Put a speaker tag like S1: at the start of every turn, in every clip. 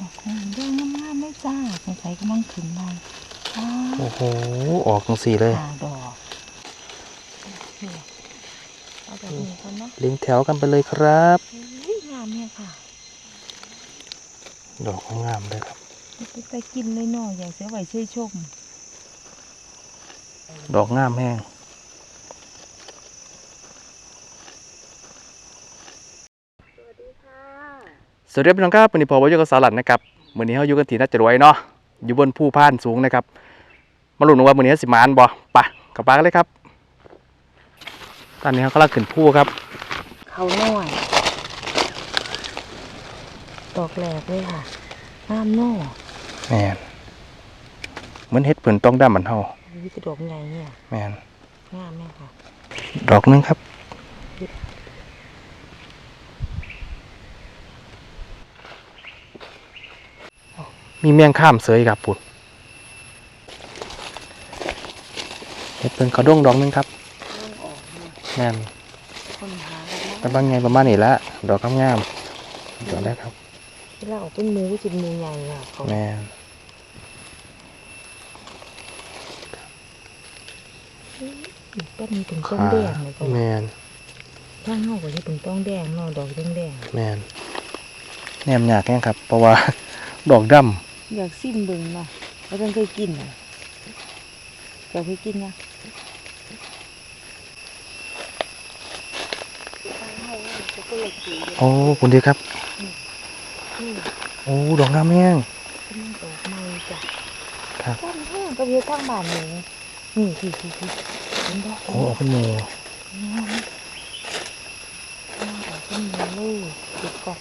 S1: ดอกคูณเรื่องงามๆไม่จ้าสงสัยกำลังขึ้นมาอ้า
S2: โอ้โห ออกจังสี่เลย
S1: หาดอกนี่เอาดอกนี้ก่อนเนาะ
S2: เลี้ยงแถวกันไปเลยครับ
S1: อุ้ยงามเนี่ยค่ะ
S2: ดอกงามเลยครับ
S1: ไปไปกินเลยเนาะอย่างเสียไหวช่วยชม
S2: ดอกงามแห้ง
S1: สวัสดีค่ะ
S2: สวัสดีครับพี่น้องครับวันนี้พอว่าอยู่กับสารันนะครับวันนี้เขาอยู่กันที่น่าจะรวยเนาะอยู่บนภูพานสูงนะครับ มาลุ้นว่าวันนี้สิมานบ่ไปะกลับปากนเลยครับ ตอนนี้เขากำลังขึ้นภูครับ
S1: เขาหน่อยดอกแหลกเลยค่ะงามเนาะ
S2: แมนเหมือนเฮ็ดเพิ่นต้องด้ามมันเฮา
S1: วิตดอกใหญ่เนี่ย
S2: แมน
S1: งามเนี่ยค่ะ
S2: ดอกหนึงครับ มีเมียงข้ามเสยครับปุ่นเฮ็ดเพิ่นเขาด้งดอกหนึงครับ
S1: เริ่มออกเนี่ย
S2: แม่น
S1: คนหาแล้ว
S2: แต่บางไงประมาณนี้ละดอกงามๆดอกแรกครับ
S1: เวลาออกเป็นหมูก็จะมูใหญ่อะเขา
S2: แม่น
S1: ก็มีถึงต้นแดงเลยก็
S2: แม่น
S1: ถ้าเฮาก็จะเป็นต้องแดงเนาะดอกแดงแดง
S2: แม่นแนมยากแน่ครับ เพราะว่าดอกด
S1: อยากซิมเบิ่งเนาะแล้วต้องเคยกินอะอยากเคยกินนะำ
S2: โอ้คุณดีครับ โอ้ดอกงามแห้ง
S1: เป็นดอกไม้จ้ะ
S2: ครับ
S1: ต้นแห้งก็เพียงทั้งบ้านหนูนี่ที่ที่ที่เป็นดอก
S2: โอ้ออกเป็นหมู
S1: งามงามออกเป็นหมูเลยติดกอก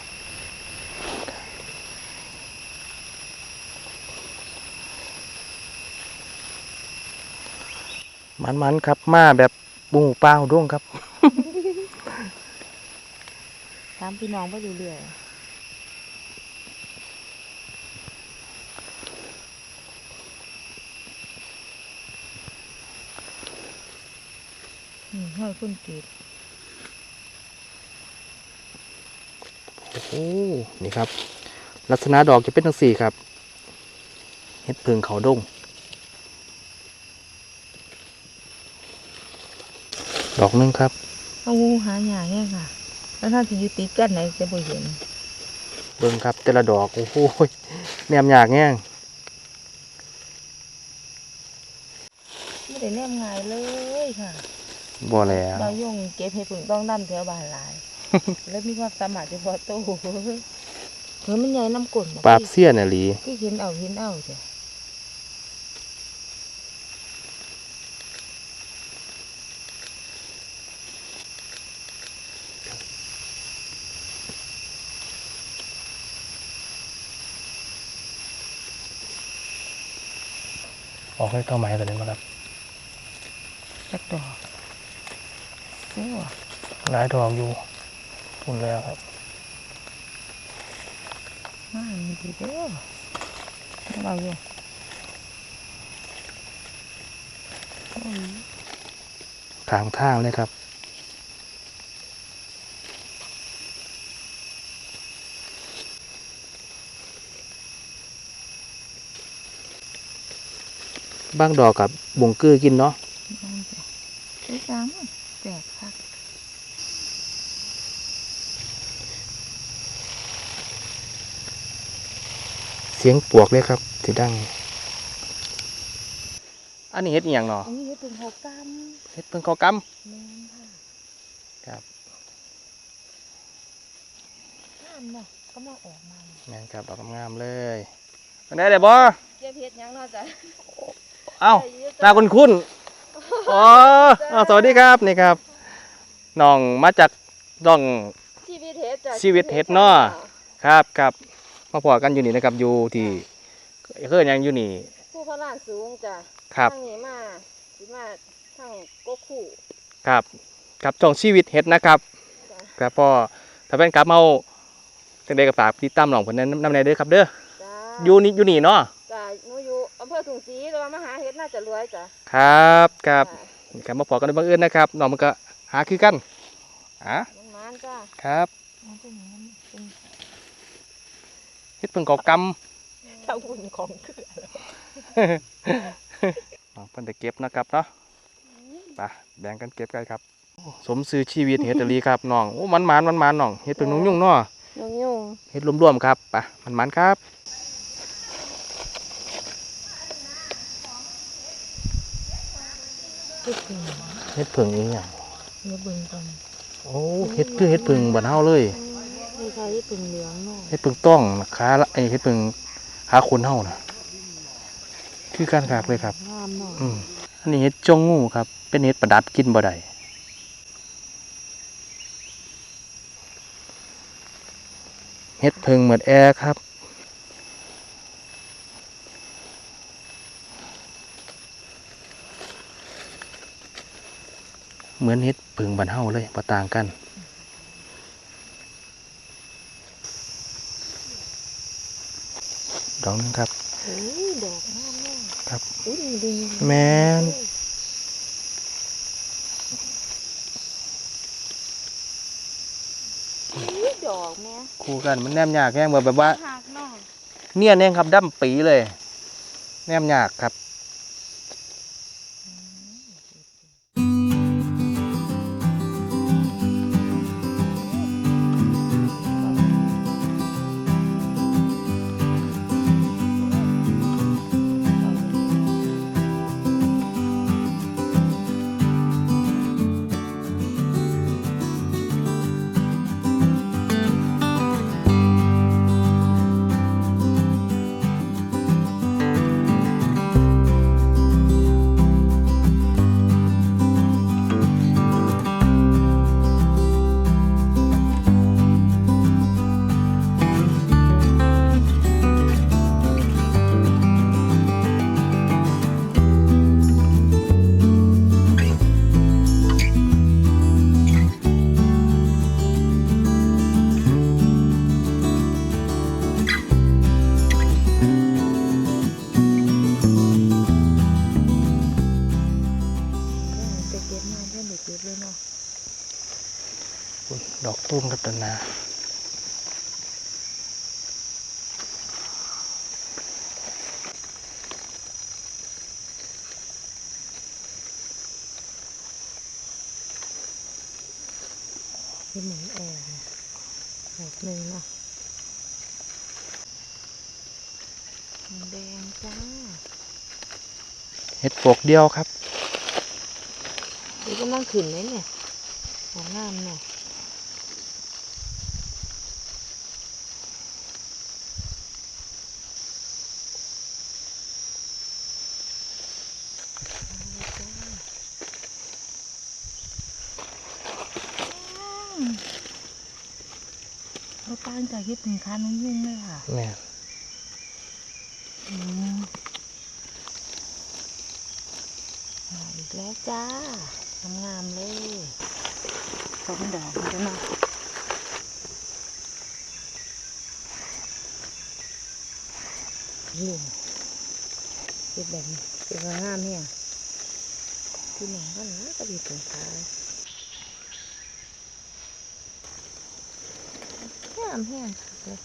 S2: มันๆครับ มาแบบบูเปล่าด้วงครับ
S1: ตามพี่น้องไปเรื่อยๆนี่ห้อยคนเก็บ
S2: โอ้นี่ครับ ลักษณะดอกจะเป็นทั้งสี่ครับ เห็ดเพิงเขาดง ดอกหนึงครับ
S1: เอางูหาหยาเนี่ยค่ะ แล้วถ้าจะอยู่ติดกันไหนจะบ่เห็น
S2: เบิ่งครับ แต่ละดอกโอ้โหยแนมยากแง่ง
S1: ไม่ได้แนมง่ายเลยค่ะ
S2: บ่แล้ว
S1: เรายงเก็บเห็ดผึ่งต้องดำแถวบ้านหลาย แล้วมีความสามารถเฉพาะตัวเฮ้ยมันใหญ่น้ำกลน
S2: ปราบเสี้ยนอะหลี
S1: ก็เห็นเอาเห็นเอาจ้ะ
S2: ออกให้เท่าไม้ตัวนี้มาครับ
S1: จักดอกโอ้
S2: หลายดอกอยู่พุ่นแล้วครับ
S1: มาดีเด้อเราอยู่โอ้ย
S2: ทางทางเลยครับ บางดอกกับบงกือกินเนาะ
S1: ได้จ้ะได้จังแจกค่ะ
S2: เสียงปวกเลยครับที่ดัง อันนี้เฮ็ดอหย่างเนาะ
S1: อันนี้เห็ดเป็นหกกรัม
S2: เฮ็ดเพิ่งเขาก
S1: แม่นค่ะ
S2: ครับ
S1: งามเนาะกำลังออกมาำ
S2: แม่นครับดอกงามๆเลยเป็นได้เด้บ่
S1: เก็บเห็ดยังเนาะจ้ะ
S2: เอ้าหน้าคุณคุณอ๋ออ้าวสวัสดีครับนี่ครับน้องมาจากน้อง
S1: ชีวิตเห็ดจ้ะ
S2: ชีวิตเห็ดเนาะ ครับครับมาพอกันอยู่นี่นะครับอยู่ที่เคยยังอยู่นี่
S1: ผู้พลานสูงจ้ะ
S2: ครับ
S1: ทางนี้มาสิมาทางกกคู่
S2: ครับ ครับช่องชีวิตเห็ดนะครับ
S1: จ้ะ
S2: ครับพ่อถ้าเป็นครับเมาจังใดก็ฝากติดตามน้องเพิ่นนำในเด้อครับเด้อ
S1: จ้า
S2: อยู่นี่อยู่นี่เนาะ
S1: จ้ะหนูอยู่ อำเภอถุงศรีแต่ว่ามาหาเห็ดน่าจะรวยจ้ะ
S2: ครับครับ
S1: จ้ะ
S2: นี่ครับมาพอกันในบังเอิญนะครับน้องมันก็หาคือกันอะ
S1: มันมันจ้ะ
S2: ครับ
S1: มันเป็นอย่างนั้นเป็น
S2: เฮ็ดเพิ่งเกาก
S1: ถ้าบุญของเขื่อนำ
S2: อ๋อเพิ่นจะเก็บนะครับเนาะไปแบ่งกันเก็บกันครับโอ้สมซื้อชีวิตเฮ็ดตะลีครับน้องโอ้มันหมานมันหมานน้องเฮ็ดเพิ่งนุ่งยุ่งเนาะ
S1: ยุ่งยุ่ง
S2: เฮ็ดรวมๆครับไปมันหมานครับ
S1: เฮ็ดถึง
S2: เฮ็ดเพิ่งอีหยัง
S1: เนื้อเบิ่งก่อน
S2: โอ้เฮ็ดคือเฮ็ดเพิ่งบ้านเฮาเลย
S1: ไม่ใช่เฮ็ดถึงเหลืองเนาะ
S2: เฮ็ดเพิ่งต้องขาละไอ้เฮ็ดเพิ่งขาคนเฮาน่ะ คือการกากเลยครับ
S1: งามเนาะ
S2: อืมอันนี้เห็ดจงงูครับ เป็นเห็ดประดับกินบ่ได้เห็ดเพิงเหมือดแอร์ครับ เหมือนเห็ดเพิงบันเฮาเลยบ่ต่างกัน ดอกหนึงครับ
S1: โอ้ยดอกงามเนาะ
S2: ครับ
S1: อุ้ยดี
S2: แม่น
S1: อุ้ยดอกแม่
S2: คู่กันมันแนมยากแห้งแบบว่า
S1: หักเนาะ
S2: เนี่ยเนี่ยครับดั้มปีเลย แนมยากครับ ตุ้มครับตนนา
S1: ที่เหมือนแอร์เนี่ยดอกหนึ่งเนาะแดงจ้า
S2: เห็ดปวกเดียวครับ
S1: นี่กำลังขึ้นเลยเนี่ยของงามเนาะ เราตั้งใจคิดถึงค้าน้องยุ่งเลยค่ะ
S2: แม่
S1: อืมมาอีกแล้วจ้างามๆเลยสองดอกมันจะเนาะนี่เก็บแบบนี้เก็บงามเนี่ยที่ไหนก็นะก็ดีถึงท้ายามแห้งค่ะเลย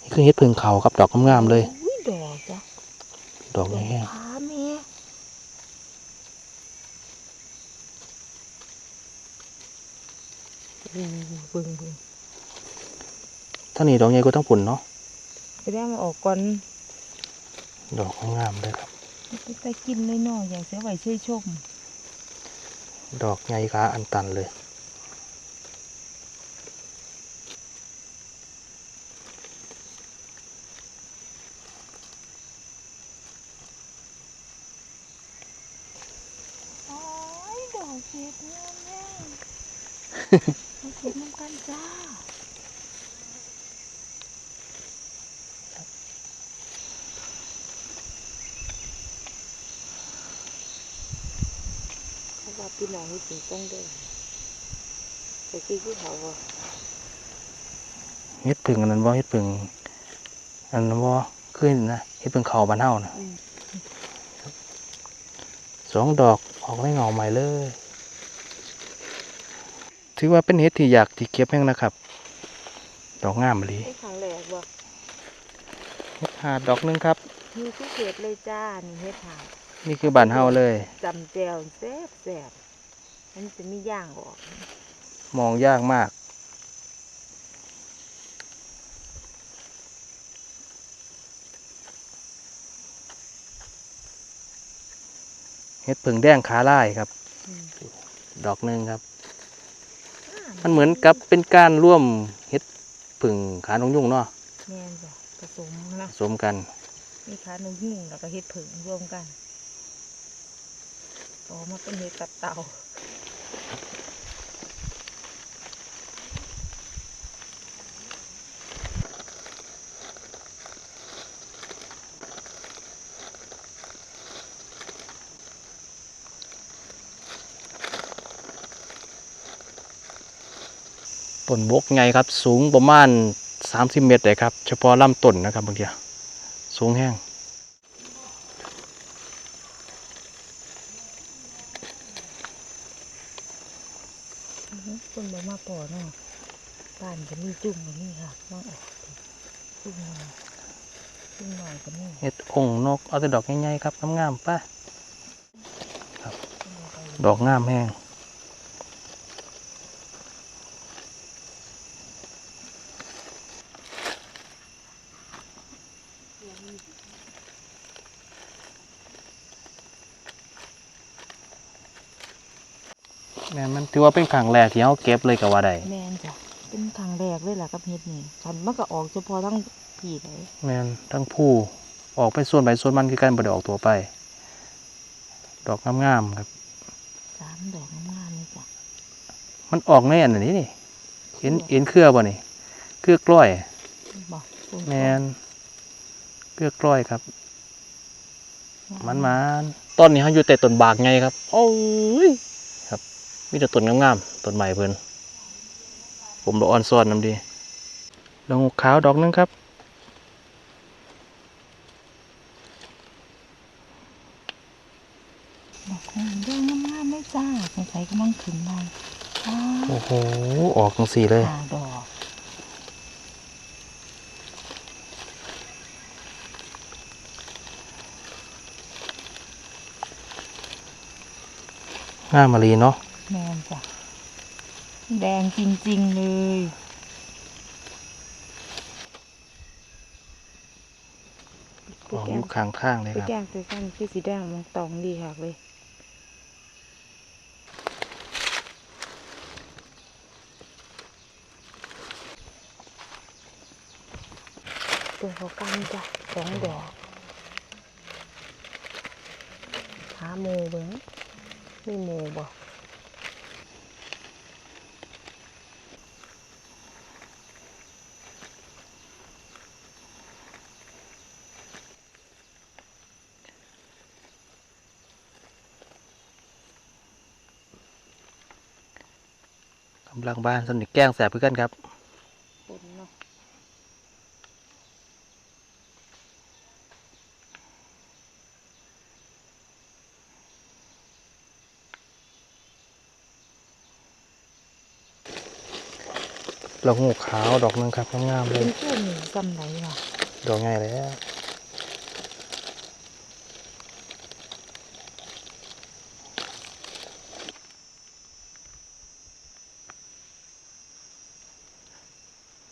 S2: นี่คือเห็ดพึ่งเขาครับดอกงามๆเลย
S1: อุ้ยดอกจ้ะ
S2: ดอกแห้ง
S1: พาแม่อืมเบึงเบึง
S2: ๆท่านี้ดอกใหญ่ก็ต้องปุ่นเนาะ
S1: ไปได้มาออกก่อน
S2: ดอกงามๆเลยครับ
S1: ไปกินเลยเนาะอยากเสียไหวช่วยชม
S2: ดอกใหญ่ขาอันตันเลย
S1: โอ้ยดอกเห็ดงามแม่ดอกเห็ดน้ำกันจ้าเขาว่าพี่น้ องให้ถึงต้องเดินไปกินที่เขาอะ
S2: เห็ดพึ่งอันนั้นว่าเห็ดพึ่งอันนั้นว่าขึ้นนะเห็ดพึ่งเขาบานเฮานะ
S1: อืม
S2: สองดอกออกไม่เหงาใหม่เลย ถือว่าเป็นเห็ดที่อยากที่เก็บแห้งนะครับ ดอกงามเลย
S1: ไอ้ครั้งแรกบ่
S2: เห็ดหาดดอกหนึงครับ
S1: มีทุกเขตเลยจ้านี่เฮ็ดหาด
S2: นี่คือบ้านเฮาเลย
S1: จำแจวแซ่บแซ่บ มันจะมีย่างออก
S2: มองยากมาก เห็ดผึ่งแดงขาลายครับ
S1: อืม
S2: ดอกหนึ่งครับ
S1: อ่า
S2: มันเหมือนกับเป็นการร่วมเห็ดผึ่งขานงยุ่งเนาะ
S1: แม่นจ้ะผสมนะ
S2: สวมกัน
S1: มีขานมหุ่งแล้วก็เฮ็ดผึ่งรวมกันออกมาเป็นเฮ็ดตับเต่า
S2: ต้้นบกไงครับ สูงประมาณ 30 เมตรเลยครับ เฉพาะลำต้นนะครับบางทีสูงแห้ง
S1: อื้อหือคนบ่มาปอเนาะบ้านก็มีจุ่มก็มีค่ะน้องออกจุ่มหน่อยจุ่มหน่อยก็มี
S2: เห็ดองค์นกเอาแต่ดอกใหญ่ๆครับงามๆป่ะดอกงามแห้งแม่นมันถือว่าเป็นครั้งแรกที่เขาเก็บเลยก็ว่าได้
S1: แม่นจ้ะ เป็นครั้งแรกเลยล่ะกับเฮ็ดนี่ฉันมันก็ออกเฉพาะทั้งพี่เลย
S2: แม่นทั้งผู้ออกไปส่วนไปส่วนมันคือการบไดออกตัวไป ดอกงามๆครับ
S1: สามดอกงามๆเลยจ้ะ
S2: มันออกในอันนี้นี่เห็นเห็นเครือบ่นี่เครือกล้อย
S1: บอก
S2: แมนเครือกล้อยครับ มันมันต้นนี้เขาอยู่แต่ต้นบากไงครับ โอ้ยครับมีแต่ต้นงามๆต้นใหม่เพิ่น ผมดอกอ่อนซ้อนน้ำดีดอกงูขาวดอกหนึงครับ
S1: ดอกเรื่องงามๆเลยจ้าสงสัยกำลังขึ้นมาอ้า
S2: โอ้โห ออกจังสี่เลย
S1: ห้าดอก
S2: งามมารีเนาะ
S1: แม่นจ้ะ แดงจริง ๆ เลย
S2: ออกอยู่ข้างข้างๆเลย
S1: ไป
S2: ครับ
S1: แกงใส่กันคือสีแดงมันตองดีค่ะเลย ตัวเขากันจ้ะสองดอกหาหมูเบิ้งมีหมูบ่
S2: กำลังบ้านสนิทแกล้งแสบเพื่อนครับ
S1: ปนเนาะ
S2: ดอกงูขาวดอกหนึงครับงามๆเล
S1: เป็
S2: ย
S1: นช่วงหนึ่งกำไรเนาะ
S2: ดอกง่ายแล้ว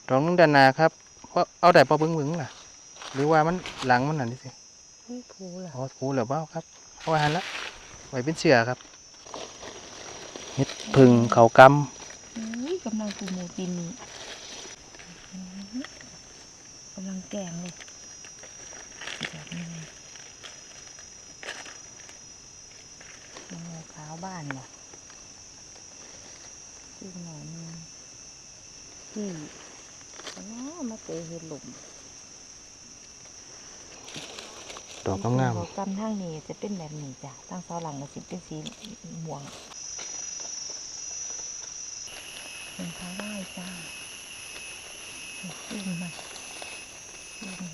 S2: ดอกนึงด้านหนาครับเพราะเอาได้พอเบิ้งเบิ้งล่ะ หรือว่ามันหลังมันนั่นนี่สิ
S1: ไม่ผูล่ะ
S2: อ๋อผูเหลือเปล่าครับเอาไว้หันละไว้เป็นเสือครับเห็ดพึ่งเขาก
S1: อุ้ยกำลังปูหมูปีนี้อื้อหือกำลังแกงเลยแบบนี้เลยหมูขาวบ้านเนาะอีกหน่อยหนึงที่อ๋อ มาเตะเห็ดหลุมำ
S2: ดอกงาม
S1: หัวกันทางนี้จะเป็นแบบนี้จ้ะทางเสาหลังก็สิเป็นสีม่วงเป็นข้าวไหว้จ้าเห็ดขึ้นมา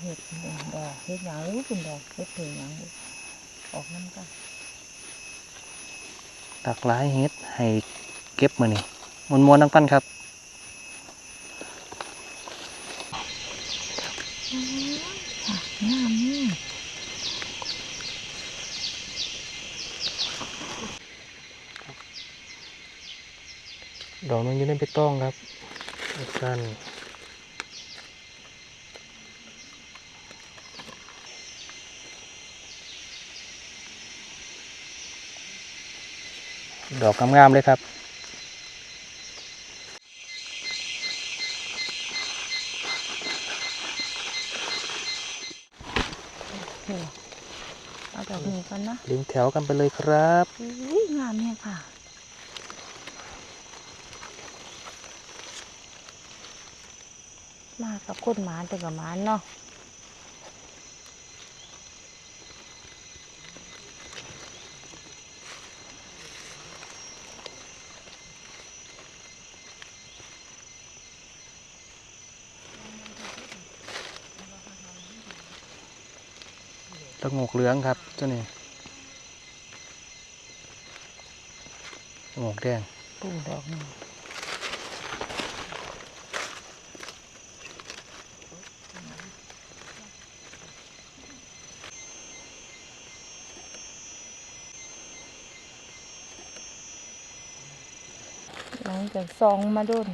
S1: เห็ดหนึ่งดอกเห็ดหยังอู้เป็นดอกเห็ดเผือกหยังอู้ออกน้ำกัน
S2: ตักหลายเฮ็ดให้เก็บมือนี่มวนมวนๆทั้งกันครับ
S1: งามนี่
S2: ดอกมันอยู่ในเบตองครับสั้นดอกงามๆเลยครับ
S1: นี่เอาดอกนี้ก่อนนะ
S2: ลิงแถวกันไปเลยครับ
S1: อุ้ยงามเนี่ยค่ะ มากับคนหมานแต่กับหมานเนาะ
S2: ตะงกเหลืองครับเจ้านี่ ตะงกแดง
S1: ปูดอกนี้หลังจากซองมาดุน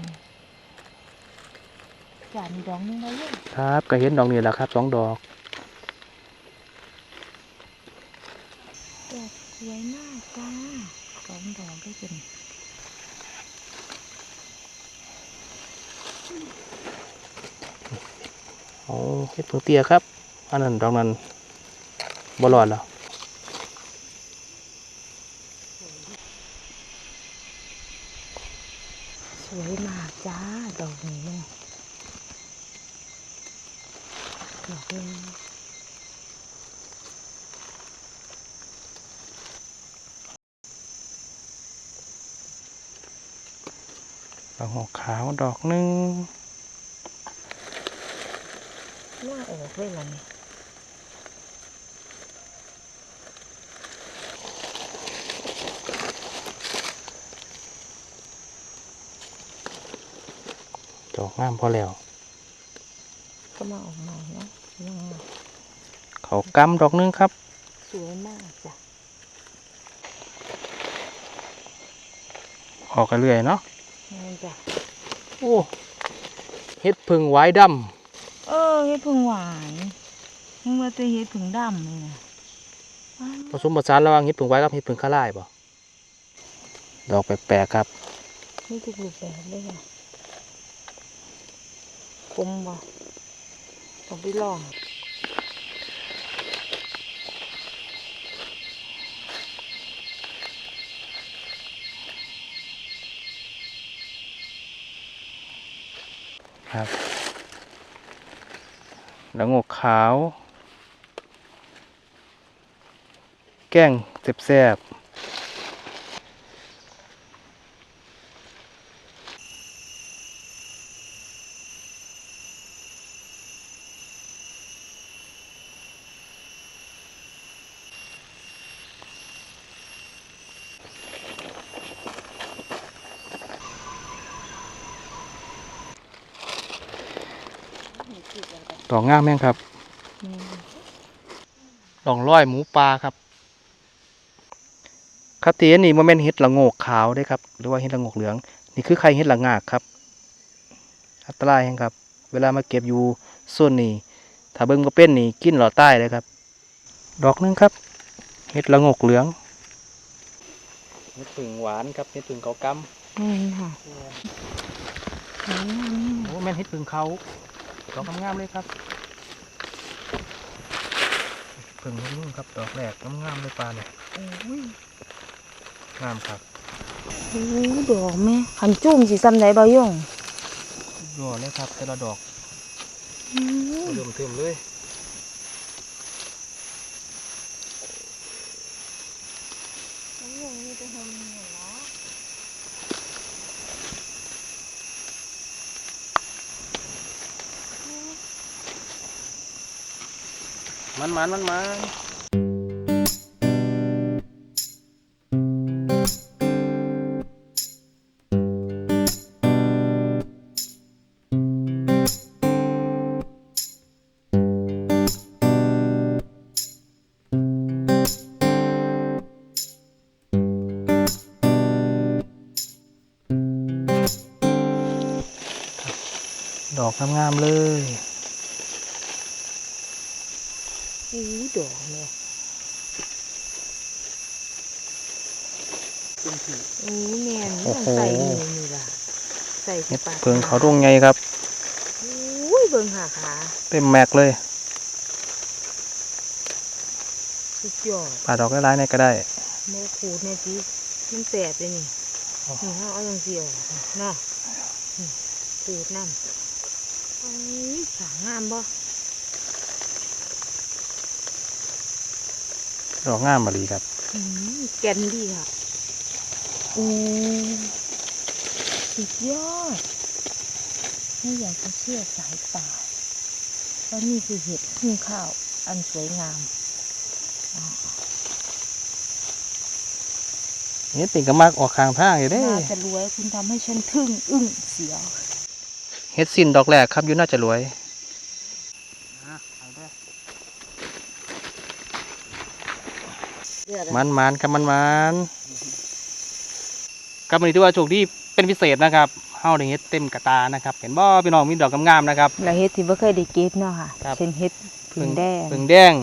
S1: จานดอกนึงแล้วลูก
S2: ครับก็เห็นดอกนี้แหละครับสองดอก
S1: ดอกสวยมากจ้าสองดอกได้เป็น
S2: โอ้เห็ดเพิ่งเตี้ยครับ อันนั้นดอกนั้นบรอดแล้ว
S1: สวยมากจ้า ดอกนี้เนี่ยดอกนี้
S2: ดอกหอกขาวดอกหนึ่ง
S1: น่าออกเลยล่ะเนี่ย
S2: ดอกงามพอแล้ว
S1: ก็มาออกใหม่เนาะน่า
S2: เขากำดอกหนึงครับ
S1: สวยมากจ้ะ
S2: ออกกันเรื่อยเนาะ
S1: นี่จ้ะ
S2: โอ้เห็ดพึ่งไว้ด
S1: เออเฮ็ดผึ่งหวานมึงว่าจะเฮ็ดผึ่งดำเลยนะว้าวำ
S2: ผสมผสานระหว่างเห็ดพึ่งไว้กับเห็ดพึ่งข้าร่ายบ่ดอกแปลกๆครับ
S1: นี่ทุกรูปแบบเลยค่ะคมบ่ต้องไปลอง
S2: ครับแล้วงกขาว แกล้งแซ่บๆ ดอกงามแม่งครับ
S1: นี่
S2: ดองร้อยหมูปลาครับคาเตียนี่โมเมนเห็ดละโงกขาวได้ครับ หรือว่าเห็ดละโงกเหลือง นี่คือไข่เห็ดละงากครับ อันตรายแฮงครับ เวลามาเก็บอยู่ส่วนนี้ถ้าเบิ่งก็เป็นนี่กินหลอดใต้เลยครับ ดอกหนึงครับเห็ดละโงกเหลืองเห็ดผึ่งหวานครับเห็ดผึ่งเขาก
S1: นี่ค่ะสวยงามำ
S2: โอ้แม่นเห็ดผึ่งเขา ดอกงามๆเลยครับผึ่งนุ่มๆครับดอกแรกงามๆเลยปลาเนี่ย
S1: โอ้ย
S2: งามครับ
S1: โอ้ยดอกแม่ขันจุ่มสิซ้ำไหนบ่ย่ง
S2: ยอดเลยครับแต่ละดอก
S1: อืม
S2: เริ่มเติมเลย มันมันมันมันดอกงามๆเลย
S1: ดอกเนี่ยอู้แม่นมันใส่นี่นี่ล่ะใส่
S2: เฮ็
S1: ที่
S2: ด
S1: ปาก
S2: เพิงเขาดวงไงครับ
S1: อุ้ยเบิ่งหาขา
S2: เต็มแม็กเลย
S1: สุดยอด
S2: ปาดดอกหลายๆเนี่ยก็ได้
S1: โมขูดเนี่ยสิมันแสบเลยนี่
S2: อ๋อ
S1: นี่เขาเอาจังสีออกเนาะนี่ขูดน้ำไอ้ขางามบ่
S2: ดอกงามมาลีครับ
S1: อืมแกนดีค่ะโอ้สุดยอด ไม่อยากจะเชื่อสายตาว่านี่คือเห็ดพึ่งข้าว อันสวยงาม
S2: เฮ็ดติ่งก็มักออกข้างทางอยู่เด้
S1: น่าจะรวยคุณทำให้ฉันทึ่งอึ้งเสียว
S2: เฮ็ดสิ้นดอกแรกครับอยู่น่าจะรวย มันมันๆครับมันมันๆครับวันนี้ที่ว่าโชคดีเป็นพิเศษนะครับเฮาได้เฮ็ดเต็มกระตานะครับ เห็นบ่พี่น้องมีดอกงามๆนะครับ
S1: แล้วเฮ็ดที่บ่เคยได้เก็บเนาะค่ะ
S2: ครับ
S1: เช่นเฮ็ดผึ่งแดง
S2: ผึ่งแดง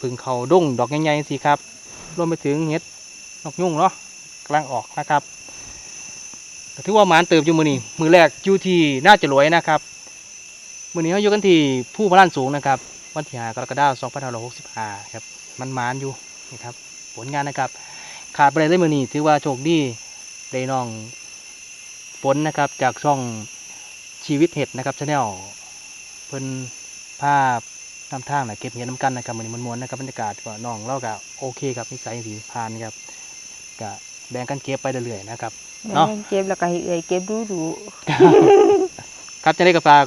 S2: ผึ่งเขาดุ้งดอกใหญ่ๆสิครับรวมไปถึงเห็ดนกยุ่งเนาะกำลังออกนะครับก็ถือว่าหมานเติบอยู่มือนี้มือแรกอยู่ที่น่าจะรวยนะครับมือนี้เขาอยู่กันที่ผู้พลานสูงนะครับ วันที่5กรกฎาคม2565ครับมันหมานอยู่นี่ครับ ผลงานนะครับขาดไปเลยมือนี้ถือว่าโชคดีได้น้องฝนนะครับจากช่องชีวิตเห็ดนะครับชาแนลเพิ่นภาพนำทางนะเก็บเห็ดน้ำกันนะครับมันนี้มันมวนๆนะครับบรรยากาศก็น้องเราก็โอเคครับนิสัยสีพานครับก็แบ่งกันเก็บไปเรื่อยๆนะครับ
S1: แล้ว
S2: เนาะ
S1: เก็บแล้วก็ให้เอ่ยเก็บดูดู
S2: ครับจะได้กับฝาก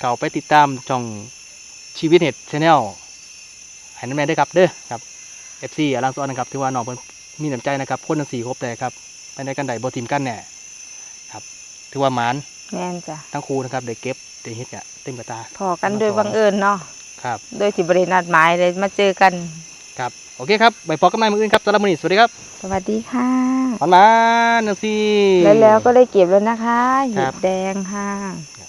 S2: เขาไปติดตามช่องชีวิตเห็ดชาแนลให้น้ำแม่ได้วยครับเด้อครับ เอฟซีอลังสอนนะครับถือว่าน้องเพิ่นมีน้ำใจนะครับคนทั้งสี่ครบเลยครับไปในกันใดบทีมกันแน่ครับถือว่าหมาน
S1: แม่นจ้ะ
S2: ทั้งคู่นะครับได้เก็บได้เฮ็ดเนี่ยเต็มกระตา
S1: พอกันโดยบังเอิญเนาะ
S2: ครับ
S1: โดยที่บรินัดหมายเลยมาเจอกัน
S2: ครับโอเคครับไปพบกันใหม่มื้ออื่นครับสำหรับมื้อนี้สวัสดีครับ
S1: สวัสดีค่ะ
S2: หวานๆนังซี่
S1: แล้วแล้วก็ได้เก็บแล้วนะคะ
S2: ครั
S1: เห็
S2: บ
S1: ดแดงค่ะ
S2: ค